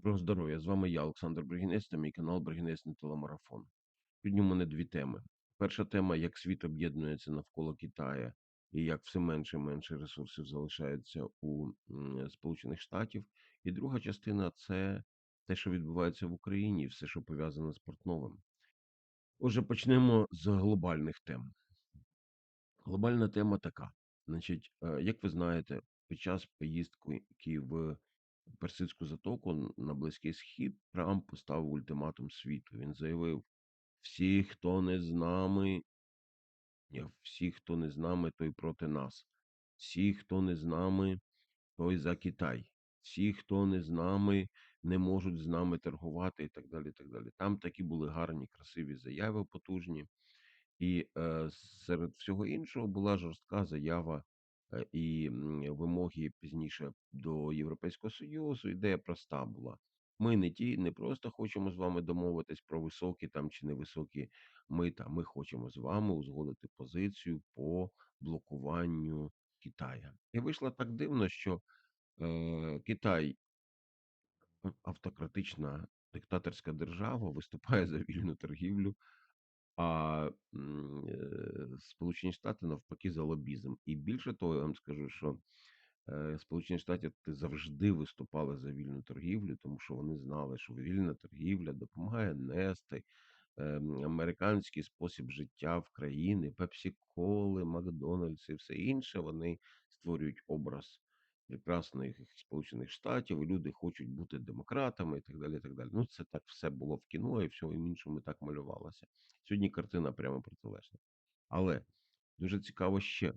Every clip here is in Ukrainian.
Доброго здоров'я! З вами я, Олександр Бригінець, та мій канал Бригінецький телемарафон. Сьогодні у мене дві теми. Перша тема, як світ об'єднується навколо Китая, і як все менше і менше ресурсів залишається у Сполучених Штатів. І друга частина це те, що відбувається в Україні, все, що пов'язане з Портновим. Отже, почнемо з глобальних тем. Глобальна тема така. Значить, е, як ви знаєте, під час поїздки в Персидську затоку на Близький Схід Трамп поставив ультиматум світу. Він заявив: всі, хто не з нами, всі, хто не з нами, той проти нас. Всі, хто не з нами, той за Китай. Всі, хто не з нами, не можуть з нами торгувати і так далі. так далі. Там такі були гарні, красиві заяви, потужні. І е, серед всього іншого була жорстка заява і вимоги пізніше до Європейського Союзу. Ідея проста була. Ми не ті, не просто хочемо з вами домовитись про високі там чи невисокі мита. Ми хочемо з вами узгодити позицію по блокуванню Китая. І вийшло так дивно, що е, Китай автократична диктаторська держава виступає за вільну торгівлю. А е, Сполучені Штати навпаки за лобізм. І більше того, я вам скажу, що е, Сполучені Штати завжди виступали за вільну торгівлю, тому що вони знали, що вільна торгівля допомагає нести ем, американський спосіб життя в країни, пепсі-коли, Макдональдс і все інше. Вони створюють образ прекрасних Сполучених Штатів, люди хочуть бути демократами і так далі. і так далі. Ну, це так все було в кіно і всьому іншому так малювалося. Сьогодні картина прямо протилежна. Але дуже цікаво ще,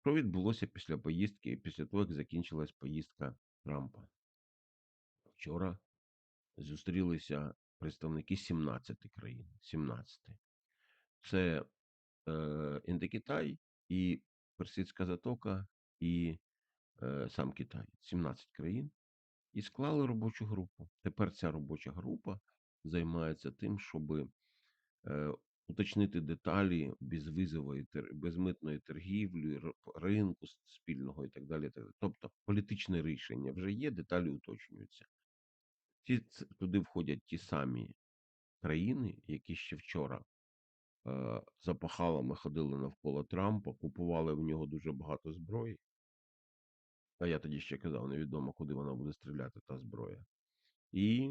що відбулося після поїздки, після того, як закінчилась поїздка Трампа. Вчора зустрілися представники 17 країн. 17. Це е, Індокитай і Персидська затока, і е, сам Китай. 17 країн. І склали робочу групу. Тепер ця робоча група займається тим, щоб е, уточнити деталі безвизової безмитної торгівлі, ринку спільного і так далі. Тобто політичне рішення вже є, деталі уточнюються. Ці, туди входять ті самі країни, які ще вчора е, за пахалами ходили навколо Трампа, купували в нього дуже багато зброї. А я тоді ще казав, невідомо, куди вона буде стріляти, та зброя. І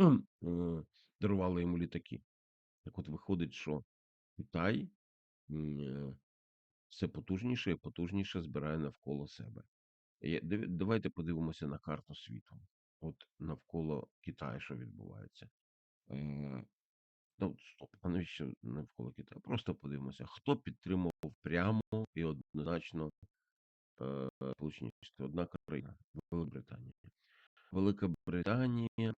е, дарували йому літаки. Так от виходить, що Китай е, все потужніше і потужніше збирає навколо себе. Давайте подивимося на карту світу. От навколо Китаю, що відбувається. Ну, стоп, а навіщо навколо Китаю? Просто подивимося, хто підтримував прямо і однозначно е, Сполучені Штати. Одна країна Великобританія. Велика Британія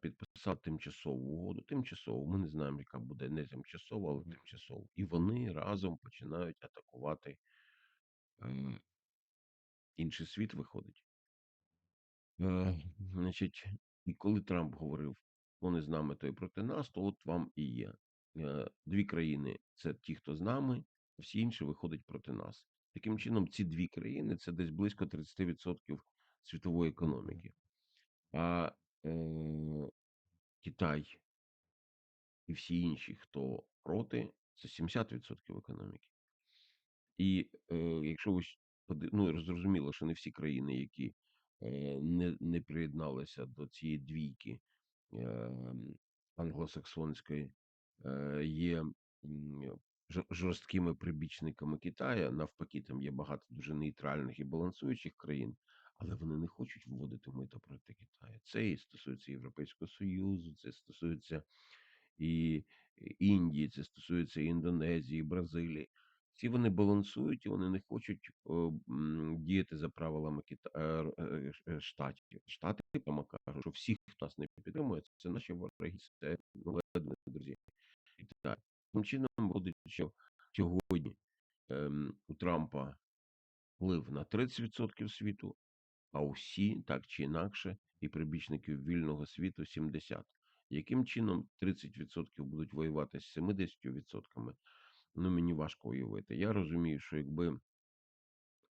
підписала тимчасову угоду. Тимчасову, ми не знаємо, яка буде не тимчасова, але тимчасову. І вони разом починають атакувати е, інший світ виходить. Е, значить, і коли Трамп говорив, вони з нами, то і проти нас, то от вам і є. Е, дві країни це ті, хто з нами, а всі інші виходять проти нас. Таким чином, ці дві країни це десь близько 30% світової економіки. А е, Китай і всі інші, хто проти, це 70% економіки. І е, якщо ви ну, зрозуміло, що не всі країни, які е, не, не приєдналися до цієї двійки е, англосаксонської, е, є жорсткими прибічниками Китая. Навпаки, там є багато дуже нейтральних і балансуючих країн, але вони не хочуть вводити мито проти Китаю. Це і стосується Європейського Союзу, це стосується і Індії, це стосується Індонезії, Бразилії. Всі вони балансують і вони не хочуть о, м, діяти за правилами Кита... е, е, е, штатів. Штати прямо кажуть, що всі, хто нас не підтримує, це наші вороги, це ну, друзі. І так. Чином виходить, що сьогодні ем, у Трампа вплив на 30% світу, а усі так чи інакше, і прибічників вільного світу 70%. Яким чином 30% будуть воювати з 70%? Ну, мені важко уявити. Я розумію, що якби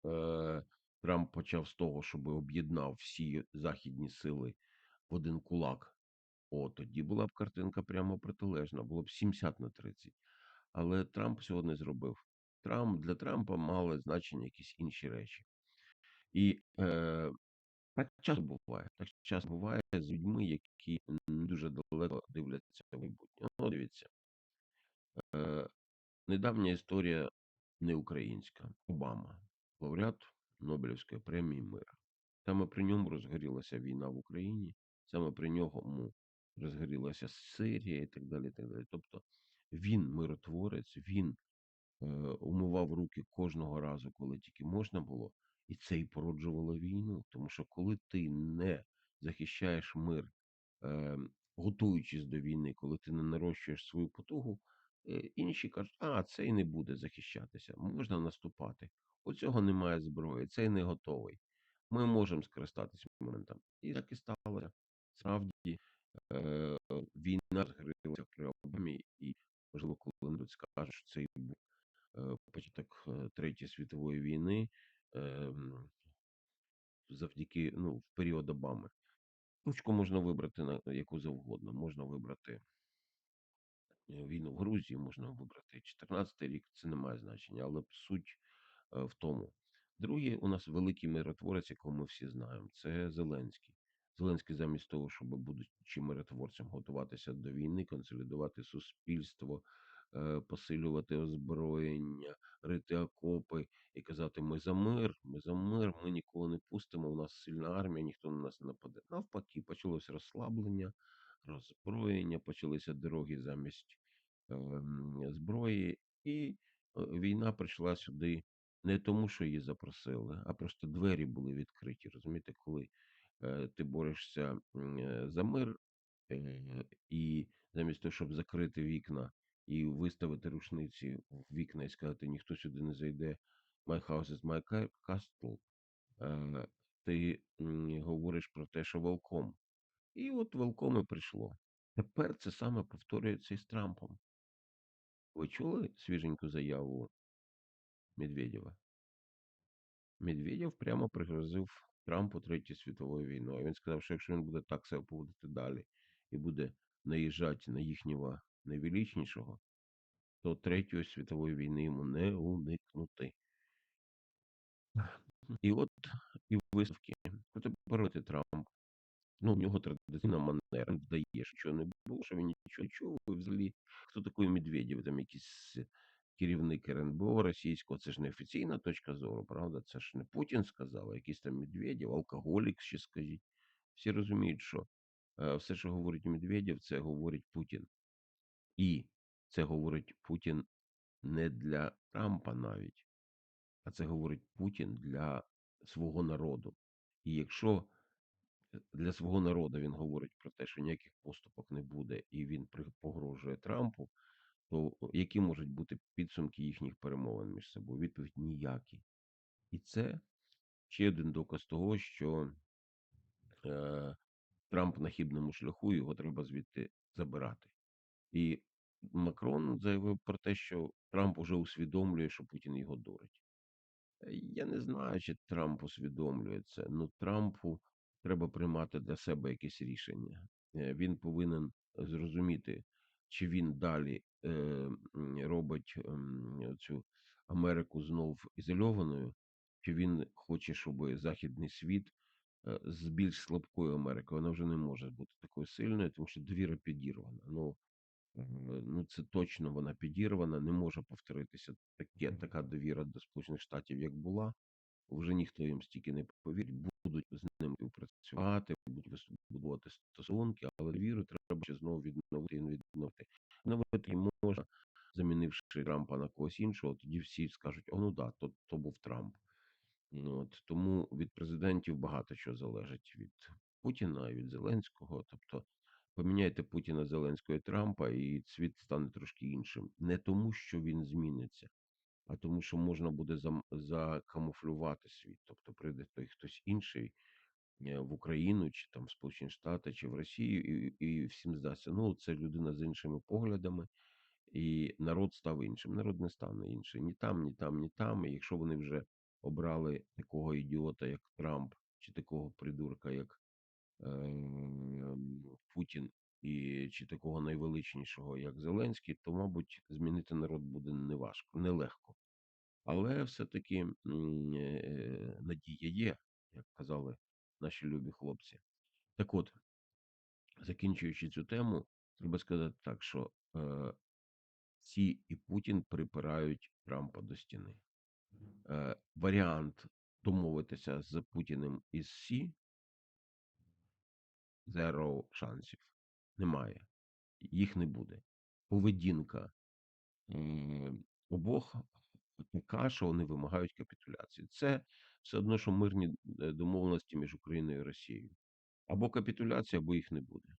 е, Трамп почав з того, щоби об'єднав всі західні сили в один кулак. О, тоді була б картинка прямо протилежна, було б 70 на 30. Але Трамп цього не зробив. Трамп для Трампа мали значення якісь інші речі. І е, так часто буває. Так часто буває з людьми, які не дуже далеко дивляться в майбутнє. Ну, дивіться, е, недавня історія не українська. Обама, лауреат Нобелівської премії мира. Саме при ньому розгорілася війна в Україні, саме при ньому розгорілася Сирія і так далі. І так далі. Тобто він миротворець, він е, умивав руки кожного разу, коли тільки можна було, і це і породжувало війну. Тому що коли ти не захищаєш мир, е, готуючись до війни, коли ти не нарощуєш свою потугу, е, інші кажуть, а цей не буде захищатися, можна наступати. У цього немає зброї, цей не готовий. Ми можемо скористатися моментом. І так і сталося. Справді е, війна розгорілася при Обамі, і можливо, коли скаже, що це був е, початок е, Третьої світової війни завдяки ну, в період Обами. Ручку можна вибрати на яку завгодно. Можна вибрати е, війну в Грузії, можна вибрати 14 рік, це не має значення, але суть в тому. Другий у нас великий миротворець, якого ми всі знаємо, це Зеленський. Зеленський, замість того, щоб будучи миротворцем, готуватися до війни, консолідувати суспільство, посилювати озброєння, рити окопи і казати: Ми за мир, ми за мир, ми нікого не пустимо. У нас сильна армія, ніхто на нас не нападе. Навпаки, почалось розслаблення, роззброєння, почалися дороги замість ем, зброї, і е, війна прийшла сюди не тому, що її запросили, а просто двері були відкриті. Розумієте, коли е, ти борешся е, за мир, е, і замість того, щоб закрити вікна і виставити рушниці в вікна і сказати, ніхто сюди не зайде, my house is my castle, ти говориш про те, що welcome. І от welcome і прийшло. Тепер це саме повторюється і з Трампом. Ви чули свіженьку заяву Медведєва? Медведєв прямо пригрозив Трампу Третьою світовою війною. Він сказав, що якщо він буде так себе поводити далі і буде наїжджати на їхнього найвеличнішого, то Третьої світової війни йому не уникнути. І от і висновки. От тепер от Трамп. Ну, у нього традиційна манера, вдає, що не було, що він нічого чув. Взагалі, хто такий Медведєв? Там якийсь керівник РНБО російського, це ж не офіційна точка зору, правда? Це ж не Путін сказав, а якийсь там Медведєв, алкоголік ще скажіть. Всі розуміють, що е, все, що говорить Медведєв, це говорить Путін. І це говорить Путін не для Трампа навіть, а це говорить Путін для свого народу. І якщо е, для свого народу він говорить про те, що ніяких поступок не буде, і він погрожує Трампу, то які можуть бути підсумки їхніх перемовин між собою? Відповідь ніякі. І це ще один доказ того, що е, Трамп на хібному шляху, його треба звідти забирати. І Макрон заявив про те, що Трамп уже усвідомлює, що Путін його дурить. Е, Я не знаю, чи Трамп усвідомлює це. Ну, Трампу треба приймати для себе якесь рішення. Е, Він повинен зрозуміти, чи він далі е, робить ем, цю Америку знов ізольованою, чи він хоче, щоб західний світ е, з більш слабкою Америкою, вона вже не може бути такою сильною, тому що довіра підірвана. Ну, Ну, це точно вона підірвана, не може повторитися таке, така довіра до Сполучених Штатів, як була. Вже ніхто їм стільки не повірить, будуть з ними працювати, будуть будувати стосунки, але довіру треба ще знову відновити і відновити. Відновити її можна, замінивши Трампа на когось іншого, тоді всі скажуть: о, ну да, то, то був Трамп. Ну, От, тому від президентів багато чого залежить від Путіна від Зеленського. Тобто поміняйте Путіна, Зеленського і Трампа, і світ стане трошки іншим. Не тому, що він зміниться, а тому, що можна буде закамуфлювати світ. Тобто прийде той хтось інший е, в Україну, чи там в Сполучені Штати, чи в Росію, і, і всім здасться. Ну, це людина з іншими поглядами. І народ став іншим. Народ не стане інший ні там, ні там, ні там. І якщо вони вже обрали такого ідіота, як Трамп, чи такого придурка, як Путін, і чи такого найвеличнішого, як Зеленський, то, мабуть, змінити народ буде неважко, нелегко. Але все-таки е, надія є, як казали наші любі хлопці. Так от, закінчуючи цю тему, треба сказати так, що е, Сі і Путін припирають Трампа до стіни. Е, варіант домовитися з Путіним із Сі зеро шансів. Немає. Їх не буде. Поведінка е, обох така, що вони вимагають капітуляції. Це все одно, що мирні е, домовленості між Україною і Росією. Або капітуляція, або їх не буде.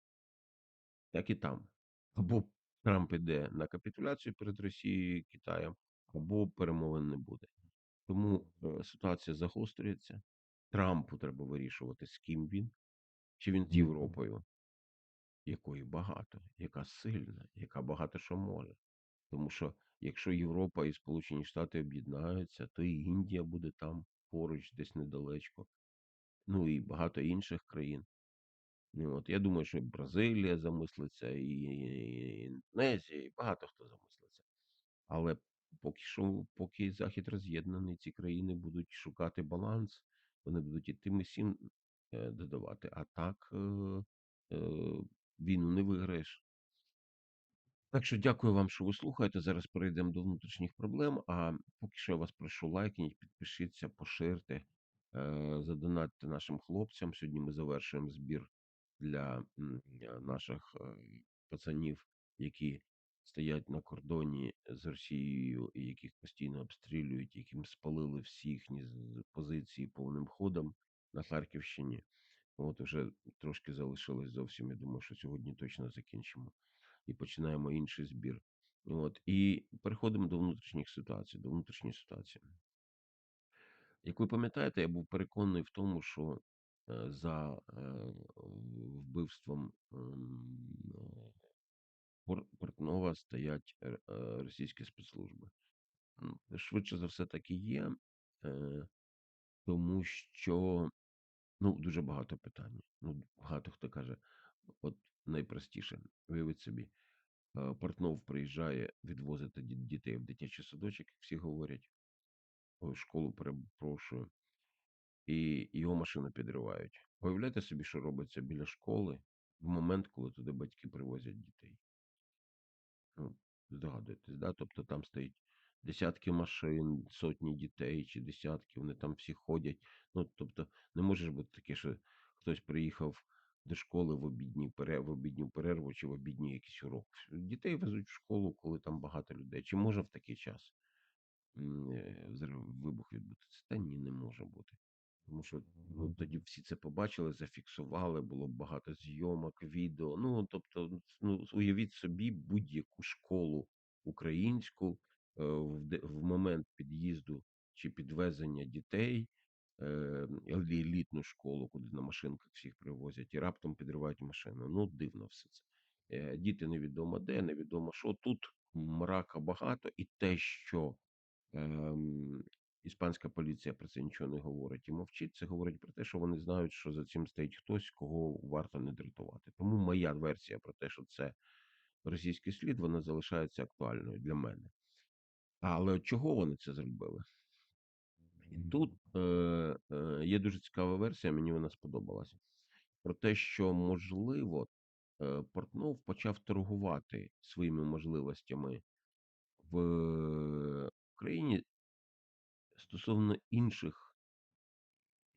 Так і там. Або Трамп іде на капітуляцію перед Росією і Китаєм, або перемовин не буде. Тому е, ситуація загострюється. Трампу треба вирішувати, з ким він, чи він з Європою, якої багато, яка сильна, яка багато що може. Тому що якщо Європа і Сполучені Штати об'єднаються, то і Індія буде там поруч, десь недалечко, ну і багато інших країн. Ну, От, я думаю, що і Бразилія замислиться, і Індонезія, і багато хто замислиться. Але поки що, поки Захід роз'єднаний, ці країни будуть шукати баланс, вони будуть і тим і сім е, додавати. А так е, е, війну не виграєш. Так що дякую вам, що ви слухаєте. Зараз перейдемо до внутрішніх проблем. А поки що я вас прошу лайкніть, підпишіться, поширте, задонатьте нашим хлопцям. Сьогодні ми завершуємо збір для наших пацанів, які стоять на кордоні з Росією і яких постійно обстрілюють, яким спалили всі їхні позиції повним ходом на Харківщині. От уже трошки залишилось зовсім. Я думаю, що сьогодні точно закінчимо і починаємо інший збір. От і переходимо до внутрішніх ситуацій, до внутрішньої ситуації. Як ви пам'ятаєте, я був переконаний в тому, що е, за е, вбивством ем, е, Пор- Портнова стоять російські спецслужби. Швидше за все так і є, тому що ну, дуже багато питань. Ну, багато хто каже, от найпростіше, уявіть собі, е, Портнов приїжджає відвозити ді- дітей в дитячий садочок, всі говорять, ой, школу перепрошую, і його машину підривають. Уявляєте собі, що робиться біля школи в момент, коли туди батьки привозять дітей. Ну, здогадуєтесь, да? Тобто там стоїть десятки машин, сотні дітей чи десятки, вони там всі ходять. Ну, тобто, не може бути таке, що хтось приїхав до школи в обідній перерву, в обідню перерву чи в обідній якийсь урок. Дітей везуть в школу, коли там багато людей. Чи може в такий час е, вибух відбутися? Та ні, не може бути. Тому що ну, тоді всі це побачили, зафіксували, було багато зйомок, відео. Ну, тобто, ну, уявіть собі будь-яку школу українську в, де- в момент під'їзду чи підвезення дітей, е, елітну школу, куди на машинках всіх привозять, і раптом підривають машину. Ну, дивно все це. Е, Діти невідомо де, невідомо що. Тут мрака багато, і те, що Ем, іспанська поліція про це нічого не говорить і мовчить. Це говорить про те, що вони знають, що за цим стоїть хтось, кого варто не дратувати. Тому моя версія про те, що це російський слід, вона залишається актуальною для мене. Але от чого вони це зробили? І тут е, е, є дуже цікава версія, мені вона сподобалася. Про те, що можливо е, Портнов почав торгувати своїми можливостями в Україні стосовно інших,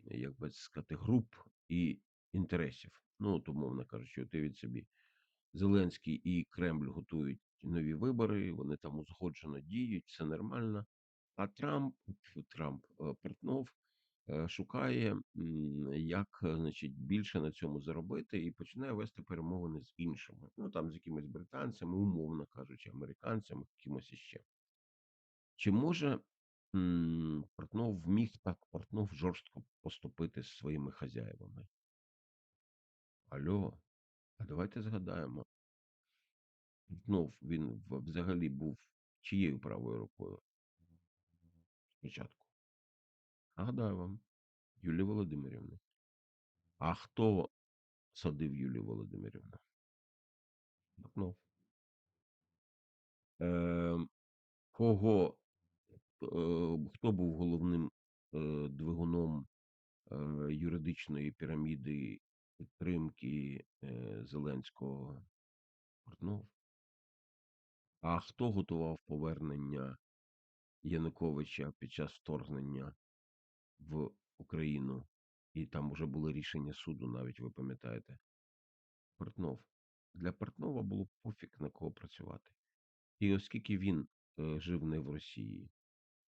як би сказати, груп і інтересів. Ну, от, умовно кажучи, от уявіть собі, Зеленський і Кремль готують нові вибори, вони там узгоджено діють, все нормально. А Трамп, Трамп е, Портнов е, шукає, як е, значить, більше на цьому заробити, і починає вести перемовини з іншими. Ну там з якимись британцями, умовно кажучи, американцями, кимось іще. Чи може Портнов міг так Портнов жорстко поступити з своїми хазяївами? Альо, а давайте згадаємо. Портнов він взагалі був чиєю правою рукою спочатку? Нагадаю вам, Юлії Володимирівни. А хто садив Юлію Володимирівну? Портнов. Е, кого, е, хто був головним е, двигуном е, юридичної піраміди підтримки е, Зеленського? Портнов. А хто готував повернення Януковича під час вторгнення в Україну? І там вже були рішення суду, навіть ви пам'ятаєте. Портнов. Для Портнова було пофіг на кого працювати. І оскільки він е, жив не в Росії,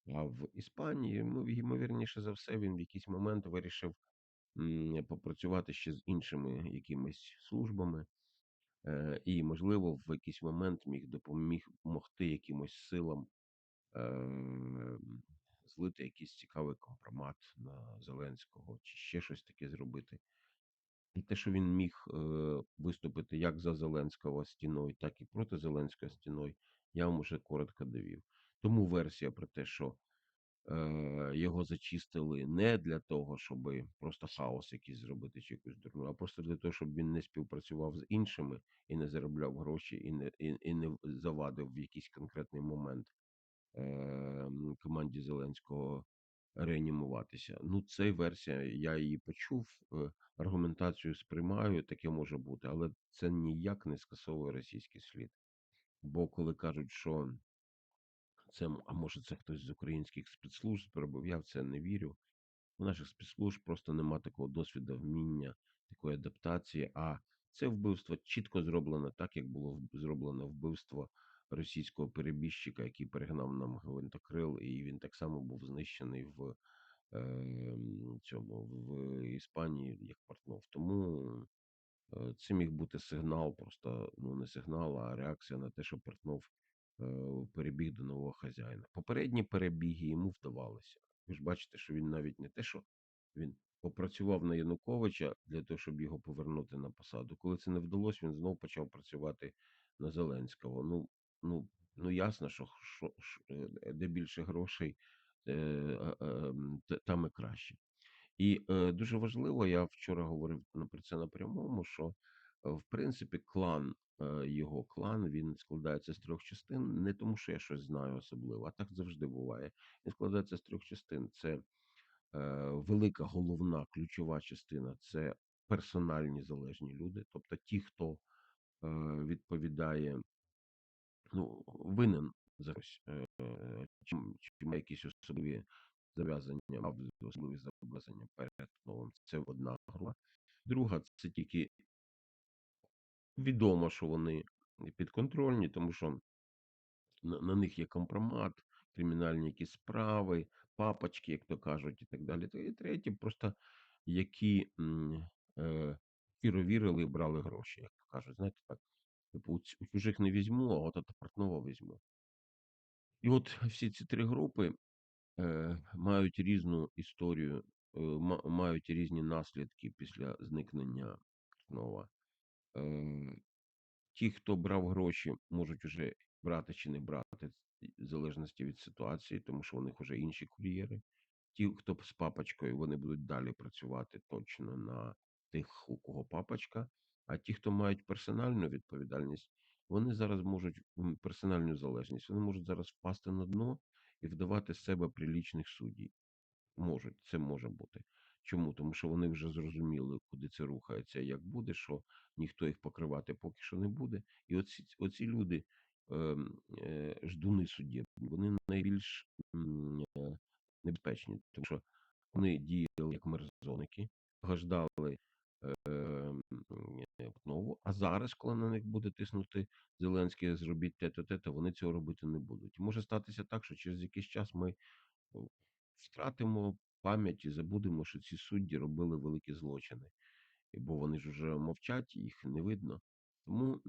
а в Іспанії, ну, ймовірніше за все, він в якийсь момент вирішив м, попрацювати ще з іншими якимись службами, і, можливо, в якийсь момент міг допоміг могти якимось силам е, злити якийсь цікавий компромат на Зеленського, чи ще щось таке зробити. І те, що він міг е, виступити як за Зеленського стіною, так і проти Зеленського стіною, я вам уже коротко довів. Тому версія про те, що е, його зачистили не для того, щоб просто хаос якийсь зробити чи якусь дурну, а просто для того, щоб він не співпрацював з іншими і не заробляв гроші, і не, і, і не завадив в якийсь конкретний момент е, команді Зеленського реанімуватися. Ну, це версія, я її почув, е, аргументацію сприймаю, таке може бути, але це ніяк не скасовує російський слід. Бо коли кажуть, що це, а може це хтось з українських спецслужб зробив, я в це не вірю. У наших спецслужб просто нема такого досвіду, вміння, такої адаптації. А це вбивство чітко зроблено так, як було зроблено вбивство російського перебіжчика, який перегнав нам гвинтокрил, і він так само був знищений в е, цьому в Іспанії як Портнов. Тому е, це міг бути сигнал, просто ну не сигнал, а реакція на те, що Портнов перебіг до нового хазяїна. Попередні перебіги йому вдавалися. Ви ж бачите, що він навіть не те, що він попрацював на Януковича для того, щоб його повернути на посаду. Коли це не вдалося, він знов почав працювати на Зеленського. Ну, ну, ну ясно, що, що, що е, де більше грошей, е, е, е, там і краще. І е, дуже важливо, я вчора говорив про це на прямому, що е, в принципі клан, е, його клан, він складається з трьох частин, не тому, що я щось знаю особливо, а так завжди буває. Він складається з трьох частин. Це е, велика головна ключова частина це персональні залежні люди, тобто ті, хто е, відповідає, ну, винен за щось, е, е, чи має якісь особливі зав'язання, мав особливі зобов'язання перед новим. Це одна група. Друга це тільки відомо, що вони підконтрольні, тому що на, на них є компромат, кримінальні якісь справи, папочки, як то кажуть, і так далі. І треті, просто які е, і брали гроші, як то кажуть. Знаєте, так, типу, у чужих не візьму, а от от портного візьму. І от всі ці три групи е, мають різну історію, е, мають різні наслідки після зникнення Портнова. Ті, хто брав гроші, можуть уже брати чи не брати, в залежності від ситуації, тому що у них вже інші кур'єри. Ті, хто з папочкою, вони будуть далі працювати точно на тих, у кого папочка. А ті, хто мають персональну відповідальність, вони зараз можуть персональну залежність, вони можуть зараз впасти на дно і вдавати з себе прилічних суддів. Можуть, це може бути. Чому? Тому що вони вже зрозуміли, куди це рухається, як буде, що ніхто їх покривати поки що не буде. І оці, оці люди, ем, е, ждуни суддів, вони найбільш е, небезпечні, тому що вони діяли як мерзоники, ждали знову. А зараз, коли на них буде тиснути Зеленський, зробіть те-то, те-то, вони цього робити не будуть. Може статися так, що через якийсь час ми втратимо пам'ять і забудемо, що ці судді робили великі злочини, бо вони ж уже мовчать, їх не видно. Тому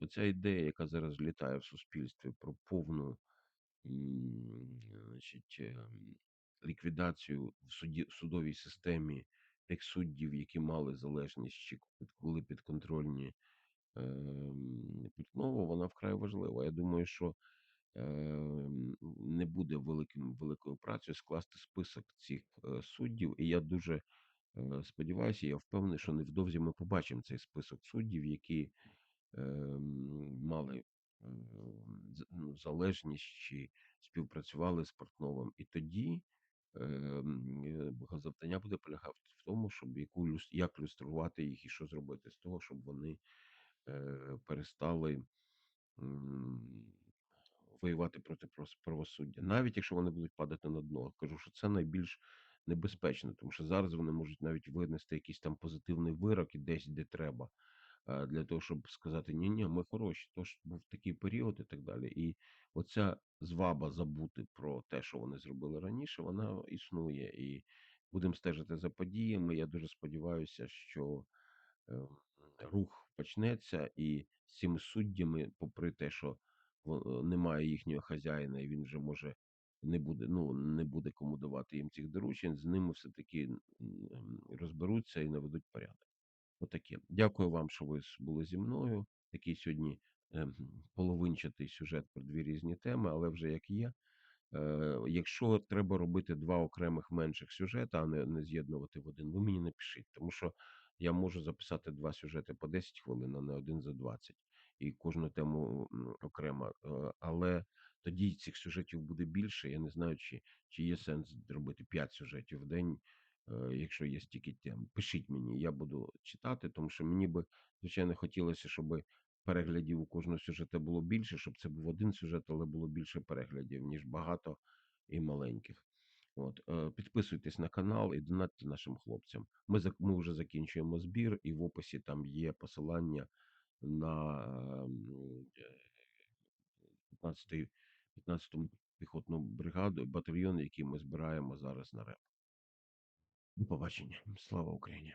оця ідея, яка зараз літає в суспільстві про повну значить, ем, ліквідацію в суді, судовій системі тих суддів, які мали залежність чи були підконтрольні ем, Портнову, вона вкрай важлива. Я думаю, що не буде великим великою працею скласти список цих, е, суддів. І я дуже, е, сподіваюся, я впевнений, що невдовзі ми побачимо цей список суддів, які, мали, ну, залежність чи співпрацювали з Портновим. І тоді, е, завдання буде полягати в тому, щоб яку як люструвати їх і що зробити з того, щоб вони, е, перестали, воювати проти правосуддя. Навіть якщо вони будуть падати на дно. Кажу, що це найбільш небезпечно, тому що зараз вони можуть навіть винести якийсь там позитивний вирок і десь, де треба, е, для того, щоб сказати: "Ні-ні, ми хороші, то ж був такий період" і так далі. І оця зваба забути про те, що вони зробили раніше, вона існує. І будемо стежити за подіями. Я дуже сподіваюся, що, ем, рух почнеться, і з цими суддями, попри те, що немає їхнього хазяїна, і він вже може не буде, ну, не буде кому давати їм цих доручень, з ними все-таки, ем, розберуться і наведуть порядок. Отаке. Дякую вам, що ви були зі мною. Такий сьогодні, ем, половинчатий сюжет про 2 різні теми, але вже як є. Е, якщо треба робити 2 окремих менших сюжета, а не не з'єднувати в один, ви мені напишіть, тому що я можу записати 2 сюжети по 10 хвилин, а не один за 20, і кожну тему, окремо. Е, але тоді цих сюжетів буде більше. Я не знаю, чи чи є сенс робити 5 сюжетів в день, е, якщо є стільки тем. Пишіть мені, я буду читати, тому що мені би, звичайно, хотілося, щоби переглядів у кожного сюжета було більше, щоб це був один сюжет, але було більше переглядів, ніж багато і маленьких. От, е, підписуйтесь на канал і донатьте нашим хлопцям. Ми ми вже закінчуємо збір, і в описі там є посилання на, ем, е, 15 15 піхотну бригаду, батальйон, який ми збираємо зараз на РЕП. До побачення. Слава Україні!